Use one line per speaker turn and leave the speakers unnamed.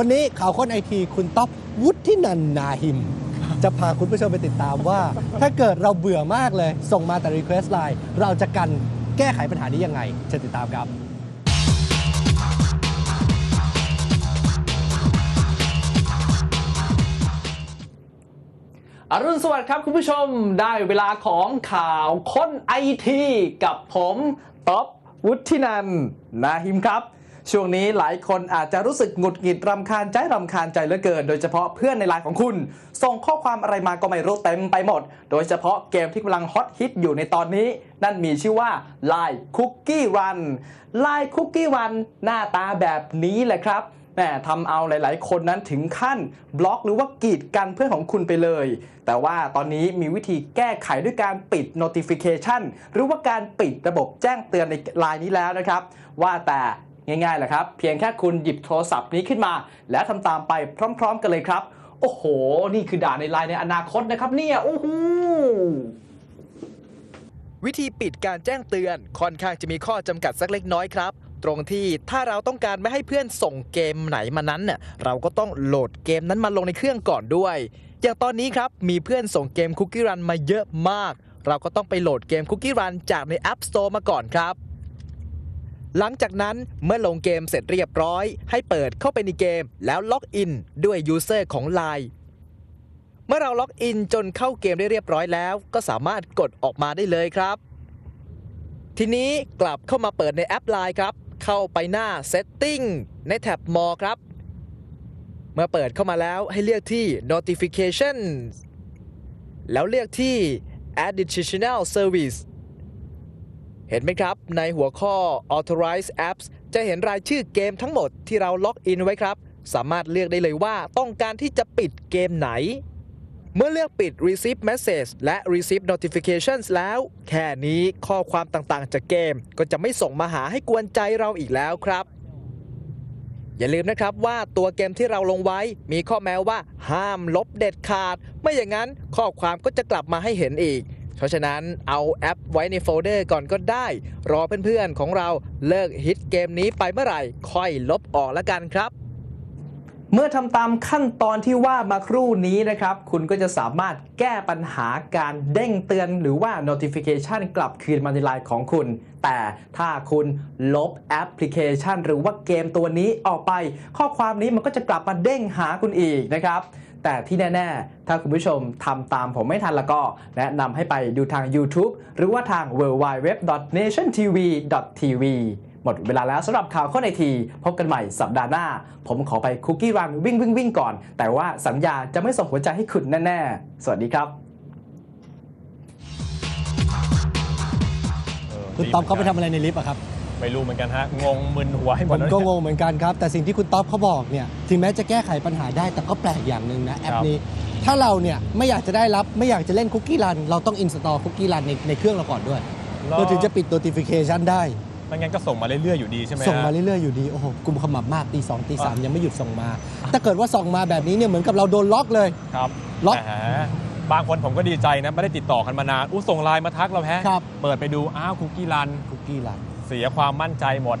วันนี้ข่าวค้นไอทีคุณต๊อบวุฒินันนาหิม จะพาคุณผู้ชมไปติดตามว่า ถ้าเกิดเราเบื่อมากเลย ส่งมาแต่ Request Line เราจะกันแก้ไขปัญหานี้ยังไงเชิญติดตามครับ
อรุณสวัสดิ์ครับคุณผู้ชมได้เวลาของข่าวค้นไอทีกับผม ต๊อบวุฒินันนาหิมครับ ช่วงนี้หลายคนอาจจะรู้สึกหงุดหงิดรำคาญใจรำคาญใจเหลือเกิน โดยเฉพาะเพื่อนในไลน์ของคุณ ส่งข้อความอะไรมาก็ไม่รู้เต็มไปหมด โดยเฉพาะเกมที่กำลังฮอตฮิตอยู่ในตอนนี้ นั่นมีชื่อว่า Line Cookie Run Line Cookie Run หน้าตาแบบนี้แหละครับแหมทำเอาหลาย ๆ คนนั้นถึงขั้น บล็อกหรือว่ากีดกันเพื่อนของคุณไปเลย แต่ว่าตอนนี้มีวิธีแก้ไขด้วยการปิด notification หรือว่าการปิดระบบแจ้งเตือนในไลน์นี้แล้วนะครับ ว่าแต่ ง่ายๆแหละครับ เพียงแค่คุณหยิบโทรศัพท์นี้ขึ้นมา แล้วทำตามไปพร้อม ๆ กันเลยครับ โอ้โห นี่คือด่านในไลน์ในอนาคตนะครับเนี่ยโอ้โห
วิธีปิดการแจ้งเตือนค่อนข้างจะมีข้อจำกัดสักเล็กน้อยครับ ตรงที่ถ้าเราต้องการไม่ให้เพื่อนส่งเกมไหนมานั้นเน่ะเราก็ต้องโหลดเกมนั้นมาลงในเครื่องก่อนด้วย อย่างตอนนี้ครับมีเพื่อนส่งเกม Cookie Run มาเยอะมาก เราก็ต้องไปโหลดเกม Cookie Run จากใน App Store มาก่อนครับ หลังจากนั้นเมื่อลงเกมเสร็จเรียบร้อย ให้เปิดเข้าไปในเกม แล้วล็อกอินด้วยยูเซอร์ของ Line เมื่อเราล็อกอินจนเข้าเกมได้เรียบร้อยแล้ว ก็สามารถกดออกมาได้เลยครับ ทีนี้กลับเข้ามาเปิดในแอป Line ครับ เข้าไปหน้า Setting ในแท็บ More ครับ เมื่อเปิดเข้ามาแล้วให้เลือกที่ notification แล้วเลือกที่ Additional Service เห็นไหมครับ ในหัวข้อ Authorized Apps จะเห็นรายชื่อเกมทั้งหมดที่เราล็อกอินไว้ครับ สามารถเลือกได้เลยว่าต้องการที่จะปิดเกมไหน เมื่อเลือกปิด receive message และ receive notifications แล้ว แค่นี้ข้อความต่างๆ จากเกมก็จะไม่ส่งมาหาให้กวนใจเราอีกแล้วครับ อย่าลืมนะครับว่าตัวเกมที่เราลงไว้ มีข้อแม้ว่าห้ามลบเด็ดขาด ไม่อย่างนั้นข้อความก็จะกลับมาให้เห็นอีก เพราะฉะนั้นเอาแอปไว้ในโฟลเดอร์ก่อนก็ได้ รอเพื่อนๆของเราเลิกฮิตเกมนี้ไปเมื่อไหร่ ค่อยลบออกแล้วกันครับ
เมื่อทำตามขั้นตอนที่ว่ามาครู่นี้นะครับ คุณก็จะสามารถแก้ปัญหาการเด้งเตือนหรือว่า notification กลับคืนมาในไลน์ของคุณ แต่ถ้าคุณลบแอปพลิเคชัน หรือว่าเกมตัวนี้ออกไป ข้อความนี้มันก็จะกลับมาเด้งหาคุณอีกนะครับ แต่ที่แน่ ๆ ถ้าคุณผู้ชมทำตามผมไม่ทันแล้วก็ แนะนำให้ไปดูทาง YouTube หรือว่าทาง w w w n a t i o n t v t v หมดเวลาแล้วสำหรับข่าวข้อในที พบกันใหม่สัปดาห์หน้า ผมขอไปคุกกี้รันวิ่งวิ่งวิ่งก่อน แต่ว่าสัญญาจะไม่ส่งหัวใจให้คุณแน่ ๆ สวัสดีครับ
คุณต๊อบเขาไปทำอะไรในลิฟต์อะครับ
ไม่รู้เหมือนกันฮะ งงมึนหัวให้หม
ผ
ด
ม
แล้ว
ก็
เนี่ย
งงเหมือนกันครับ แต่สิ่งที่คุณต๊อบเขาบอกเนี่ยถึงแม้จะแก้ไขปัญหาได้แต่ก็แปลกอย่างหนึ่งนะแอป
ครับ
นี้ ถ้าเราเนี่ยไม่อยากจะได้รับไม่อยากจะเล่นคุกกี้รันเราต้องอินสตอลคุกกี้รันในในเครื่องเราก่อนด้วยเราถึงจะปิด notification ได้
ไม่งั้นก็ส่งมาเรื่อยๆอยู่ดีใช่ไหมฮะ
ส่งมาเรื่อยๆอยู่ดี โอ้โหกุมขมับมากตีสองตีสาม
อะ
ยังไม่หยุดส่งมา ถ้าเกิดว่าส่งมาแบบนี้เนี่ยเหมือนกับเราโดนล็อกเลย
ครับ
ล็อก
แหมบางคนผมก็ดีใจนะ ไม่ได้ติดต่อกันมานานอู้ส่งไลน์มาทักเราแฮะ
ครับ
เปิดไปดู อ้าวคุกกี้รัน
คุกกี้รัน
เสียความมั่นใจหมด